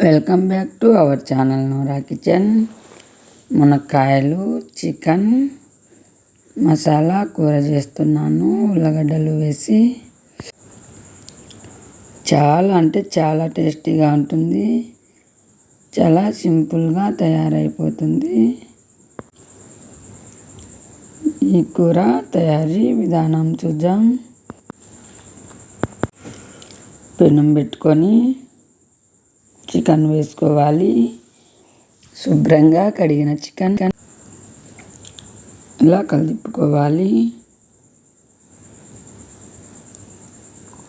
Welcome back to our channel Nora kitchen. మునక్కాయలు chicken masala కూర చేస్తున్నాను ఉల్లగడ్డలు వేసి. చాలా అంటే చాలా టేస్టీగా ఉంటుంది. చాలా సింపుల్గా తయారైపోతుంది. ఈ కూర తయారీ విధానం చూద్దాం. పెనం పెట్టుకొని చికెన్ వేసుకోవాలి. శుభ్రంగా కడిగిన చికెన్ ఇలా కలిపుకోవాలి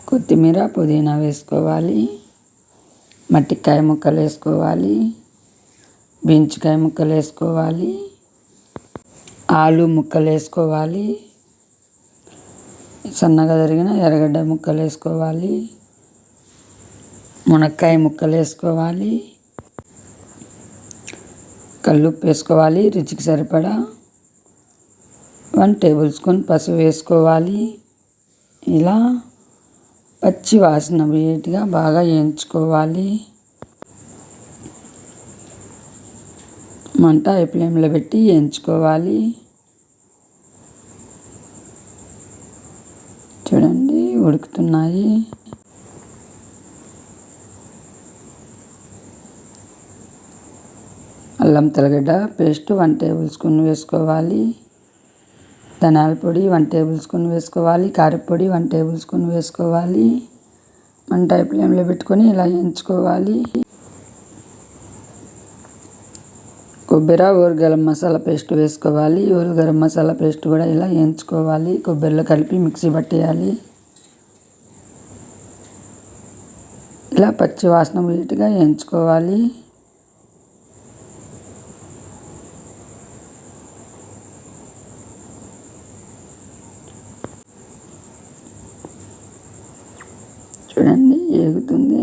కొత్తిమీర పుదీనా వేసుకోవాలి. మట్టికాయ ముక్కలు వేసుకోవాలి. బీన్స్కాయ ముక్కలు వేసుకోవాలి. ఆలు ముక్కలు వేసుకోవాలి. సన్నగా జరిగిన ఎర్రగడ్డ ముక్కలు వేసుకోవాలి. మునక్కాయ ముక్కలు వేసుకోవాలి. కల్లుప్పు వేసుకోవాలి రుచికి సరిపడా. వన్ టేబుల్ స్పూన్ పసుపు వేసుకోవాలి. ఇలా పచ్చి వాసన వేటిగా బాగా వేయించుకోవాలి. మంట ఐ ఫ్లేమ్లో పెట్టి వేయించుకోవాలి. చూడండి ఉడుకుతున్నాయి. అల్లం తెల్లగడ్డ పేస్ట్ వన్ టేబుల్ స్పూన్ వేసుకోవాలి. ధనాల పొడి వన్ టేబుల్ స్పూన్ వేసుకోవాలి. కారపొడి వన్ టేబుల్ స్పూన్ వేసుకోవాలి. టైప్ ఫ్లేమ్లో పెట్టుకొని ఇలా వేయించుకోవాలి కొబ్బరి ఊరు గరం మసాలా పేస్ట్ వేసుకోవాలి. ఊరు గరం మసాలా పేస్ట్ కూడా ఇలా వేయించుకోవాలి కొబ్బరిలో కలిపి మిక్సీ పట్టేయాలి. ఇలా పచ్చి వాసన నీట్గా వేయించుకోవాలి చూడండి ఏగుతుంది.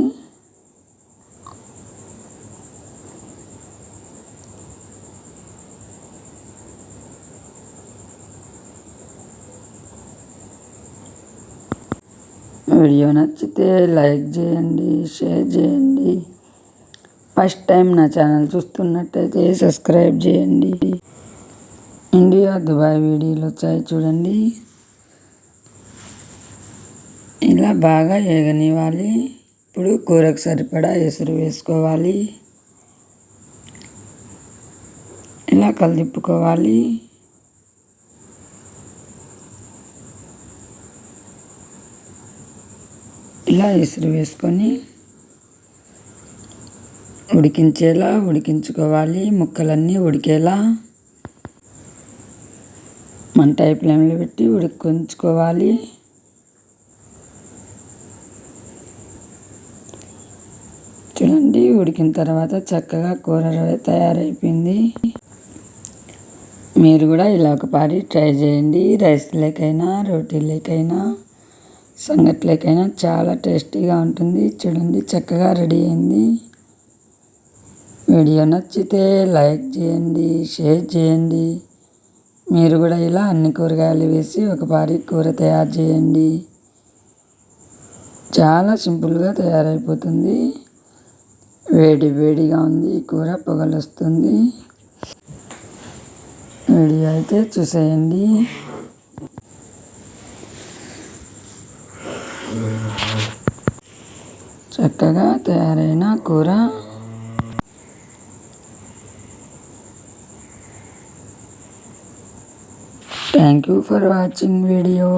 వీడియో నచ్చితే లైక్ చేయండి షేర్ చేయండి. ఫస్ట్ టైం నా ఛానల్ చూస్తున్నట్టయితే సబ్స్క్రైబ్ చేయండి. ఇండియా దుబాయ్ వీడియోలు వచ్చాయి చూడండి. ఇలా బాగా ఏగనివ్వాలి. ఇప్పుడు కూరకు సరిపడా ఎసురు వేసుకోవాలి. ఇలా కలిదిప్పుకోవాలి ఇలా ఎసురు వేసుకొని ఉడికించేలా ఉడికించుకోవాలి. ముక్కలన్నీ ఉడికేలా మంట ఫ్లేమ్లో పెట్టి ఉడికించుకోవాలి. చూడండి ఉడికిన తర్వాత చక్కగా కూర తయారైపోయింది. మీరు కూడా ఇలా ఒకసారి ట్రై చేయండి. రైస్ లేకైనా రోటీ లేకైనా సంగట్లేకైనా చాలా టేస్టీగా ఉంటుంది. చూడండి చక్కగా రెడీ అయింది. వీడియో నచ్చితే లైక్ చేయండి షేర్ చేయండి. మీరు కూడా ఇలా అన్ని కూరగాయలు వేసి ఒకపారి కూర తయారు చేయండి. చాలా సింపుల్గా తయారైపోతుంది. వేడి వేడిగా ఉంది కూర పొగలొస్తుంది. వీడియో అయితే చూసేయండి. చక్కగా తయారైన కూర. Thank you for watching video